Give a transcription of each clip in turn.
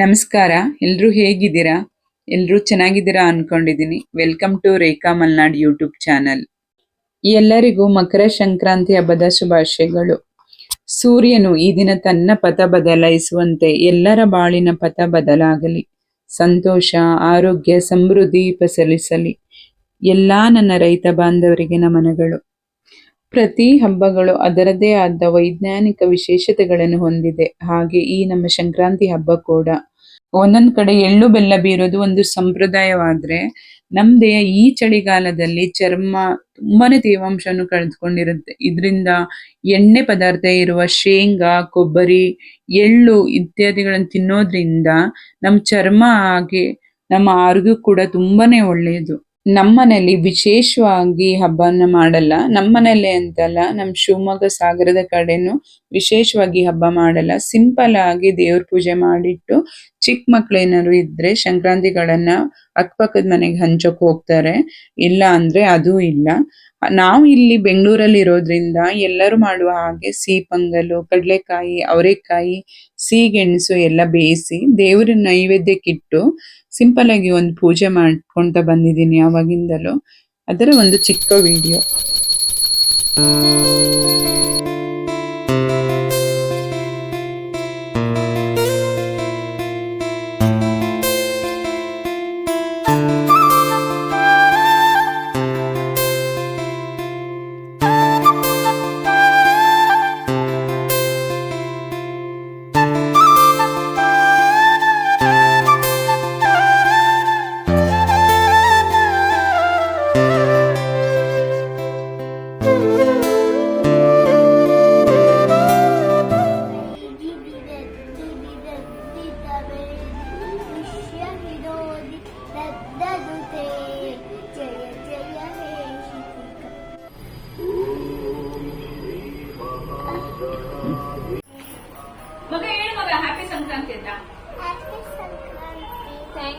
ನಮಸ್ಕಾರ ಎಲ್ಲರೂ ಹೇಗಿದ್ದೀರಾ? ಎಲ್ಲರೂ ಚೆನ್ನಾಗಿದ್ದೀರಾ ಅನ್ಕೊಂಡಿದೀನಿ welcome to Rekha Malnad YouTube channel ಎಲ್ಲರಿಗೂ ಮಕರ ಸಂಕ್ರಾಂತಿ ಹಬ್ಬದ ಶುಭಾಶಯಗಳು. ಸೂರ್ಯನು ಈ ದಿನ ತನ್ನ ಪಥ ಬದಲಾಯಿಸುವಂತೆ ಎಲ್ಲರ ಬಾಳಿನ ಪಥ ಬದಲಾಗಲಿ. ಸಂತೋಷ, ಆರೋಗ್ಯ, ಸಮೃದ್ಧಿ ಫಸಲಿಸಲಿ ಎಲ್ಲ ನನ್ನ ರೈತ ಬಾಂಧವರಿಗೆ ನಮನಗಳು. ಪ್ರತಿ ಹಬ್ಬಗಳು ಅದರದೇ ಆದ ವೈಜ್ಞಾನಿಕ ವಿಶೇಷತೆಗಳನ್ನು ಹೊಂದಿದೆ. ಹಾಗೆ ಈ ನಮ್ಮ ಸಂಕ್ರಾಂತಿ ಹಬ್ಬ ಕೂಡ. ಒಂದೊಂದ್ ಕಡೆ ಎಳ್ಳು ಬೆಲ್ಲ ಬೀರೋದು ಒಂದು ಸಂಪ್ರದಾಯವಾದ್ರೆ ನಮ್ದೇ ಈ ಚಳಿಗಾಲದಲ್ಲಿ ಚರ್ಮ ತುಂಬಾನೇ ತೇವಾಂಶವನ್ನು ಕಳೆದುಕೊಂಡಿರುತ್ತೆ. ಇದರಿಂದ ಎಣ್ಣೆ ಪದಾರ್ಥ ಇರುವ ಶೇಂಗಾ, ಕೊಬ್ಬರಿ, ಎಳ್ಳು ಇತ್ಯಾದಿಗಳನ್ನು ತಿನ್ನೋದ್ರಿಂದ ನಮ್ ಚರ್ಮ ಹಾಗೆ ನಮ್ಮ ಆರೋಗ್ಯ ಕೂಡ ತುಂಬಾನೇ ಒಳ್ಳೆಯದು ನಮ್ಮನೇಲಿ ವಿಶೇಷವಾಗಿ ಹಬ್ಬನ ಮಾಡಲ್ಲ. ನಮ್ಮನೇಲಿ ಅಂತಲ್ಲ ನಮ್ಮ ಶಿವಮೊಗ್ಗ ಸಾಗರದ ಕಡೆನೂ ವಿಶೇಷವಾಗಿ ಹಬ್ಬ ಮಾಡಲ್ಲ. ಸಿಂಪಲ್ ಆಗಿ ದೇವ್ರ ಪೂಜೆ ಮಾಡಿಟ್ಟು ಚಿಕ್ಕ ಮಕ್ಳು ಏನಾದ್ರು ಇದ್ರೆ ಸಂಕ್ರಾಂತಿಗಳನ್ನ ಅಕ್ಕಪಕ್ಕದ ಮನೆಗೆ ಹಂಚೋಕ್ ಹೋಗ್ತಾರೆ. ಇಲ್ಲ ಅಂದ್ರೆ ಅದು ಇಲ್ಲ. ನಾವು ಇಲ್ಲಿ ಬೆಂಗಳೂರಲ್ಲಿ ಇರೋದ್ರಿಂದ ಎಲ್ಲರೂ ಮಾಡುವ ಹಾಗೆ ಸಿಹಿ ಪೊಂಗಲು ಕಡಲೆಕಾಯಿ, ಅವರೆಕಾಯಿ ಸಿಹಿಗೆಣಸು ಎಲ್ಲ ಬೇಯಿಸಿ ದೇವ್ರ ನೈವೇದ್ಯಕ್ಕಿಟ್ಟು ಸಿಂಪಲ್ ಆಗಿ ಒಂದು ಪೂಜೆ ಮಾಡ್ಕೊಂತ ಬಂದಿದ್ದೀನಿ ಅವಾಗಿಂದಲೂ ಅದರ ಒಂದು ಚಿಕ್ಕ video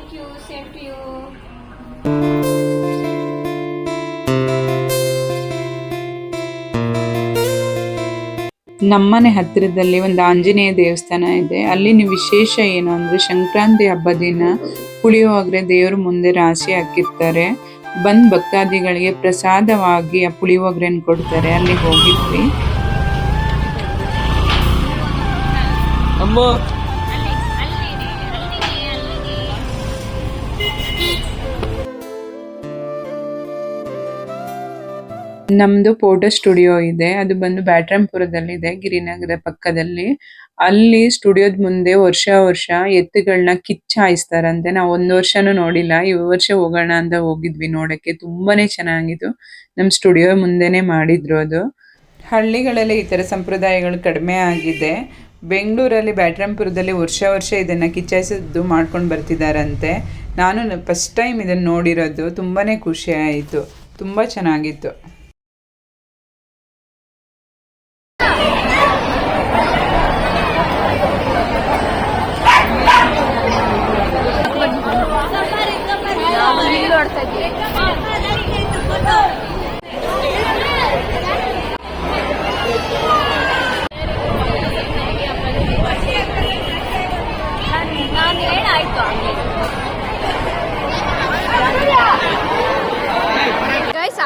thank you same to you ನಮ್ಮನೆ ಹತ್ತಿರದಲ್ಲಿ ಒಂದು ಆಂಜನೇಯ ದೇವಸ್ಥಾನ ಇದೆ. ಅಲ್ಲಿನ ವಿಶೇಷ ಏನು ಅಂದ್ರೆ ಸಂಕ್ರಾಂತಿ ಹಬ್ಬ ದಿನ ಪುಳಿಯೋಗರೆ ದೇವರ ಮುಂದೆ ರಾಶಿ ಹಾಕಿರ್ತಾರೆ. ಬಂದ್ ಭಕ್ತಾದಿಗಳಿಗೆ ಪ್ರಸಾದವಾಗಿ ಆ ಪುಳಿಯೋಗರೆನ ಕೊಡ್ತಾರೆ. ಅಲ್ಲಿ ಹೋಗಿದ್ವಿ. ನಮ್ದು ಫೋಟೋ ಸ್ಟುಡಿಯೋ ಇದೆ. ಅದು ಬಂದು ಬ್ಯಾಟ್ರಾಂಪುರದಲ್ಲಿದೆ ಗಿರಿನಗರ ಪಕ್ಕದಲ್ಲಿ. ಅಲ್ಲಿ ಸ್ಟುಡಿಯೋದ ಮುಂದೆ ವರ್ಷ ವರ್ಷ ಎತ್ತುಗಳನ್ನ ಕಿಚ್ಚ ಹಾಯಿಸ್ತಾರಂತೆ ನಾವು ಒಂದು ವರ್ಷನೂ ನೋಡಿಲ್ಲ. ಈ ವರ್ಷ ಹೋಗೋಣ ಅಂತ ಹೋಗಿದ್ವಿ ನೋಡಕ್ಕೆ. ತುಂಬಾನೇ ಚೆನ್ನಾಗಿತ್ತು. ನಮ್ ಸ್ಟುಡಿಯೋ ಮುಂದೆನೆ ಮಾಡಿದ್ರು ಅದು. ಹಳ್ಳಿಗಳಲ್ಲಿ ಈ ತರ ಸಂಪ್ರದಾಯಗಳು ಕಡಿಮೆ ಆಗಿದೆ. ಬೆಂಗಳೂರಲ್ಲಿ ಬ್ಯಾಟ್ರಾಂಪುರದಲ್ಲಿ ವರ್ಷ ವರ್ಷ ಇದನ್ನ ಕಿಚ್ಚಾಯಿಸಿದ್ದು ಮಾಡ್ಕೊಂಡು ಬರ್ತಿದಾರಂತೆ. ನಾನು ಫಸ್ಟ್ ಟೈಮ್ ಇದನ್ನ ನೋಡಿರೋದು. ತುಂಬಾನೇ ಖುಷಿ ಆಯಿತು. ತುಂಬಾ ಚೆನ್ನಾಗಿತ್ತು.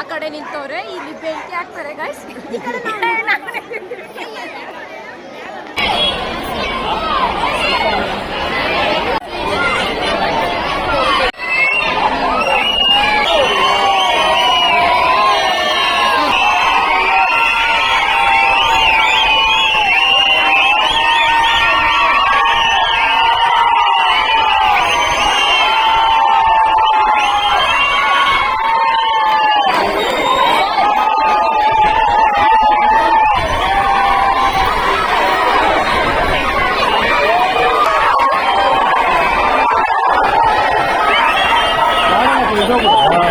ಕಡೆ ನಿಂತವ್ರೆ ಇಲ್ಲಿ ಬೆಂಕಿ ಹಾಕ್ತಾರೆ ಗೈಸ್ ಹೇಗಿದೆ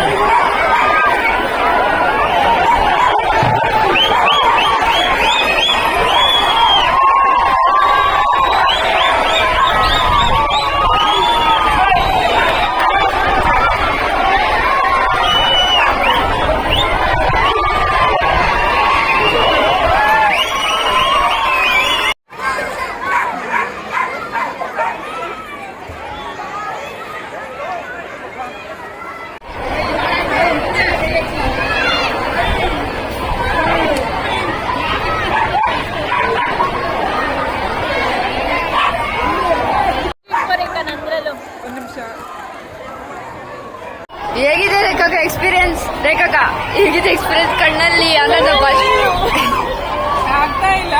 Yeah. ಎಕ್ಸ್ಪೀರಿಯನ್ಸ್ ರೇಖಾಕ ಹೇಗಿದೆ ಎಕ್ಸ್ಪೀರಿಯನ್ಸ್ ಕಣ್ಣಲ್ಲಿ ಬಾಷ್ಪ ಆಗ್ತಾ ಇಲ್ಲ.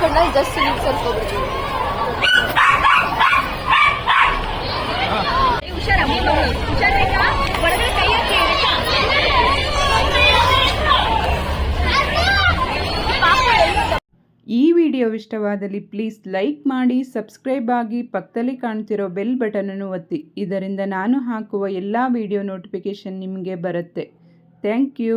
ಕಣ್ಣಲ್ಲಿ ಜಸ್ಟ್ ನೀರು ಸ್ವಲ್ಪ ವಿಡಿಯೋ ಇಷ್ಟವಾದಲ್ಲಿ ಪ್ಲೀಸ್ ಲೈಕ್ ಮಾಡಿ, ಸಬ್ಸ್ಕ್ರೈಬ್ ಆಗಿ, ಪಕ್ಕದಲ್ಲಿ ಕಾಣ್ತಿರೋ ಬೆಲ್ ಬಟನನ್ನು ಒತ್ತಿ. ಇದರಿಂದ ನಾನು ಹಾಕುವ ಎಲ್ಲ ವಿಡಿಯೋ ನೋಟಿಫಿಕೇಷನ್ ನಿಮಗೆ ಬರುತ್ತೆ. Thank you.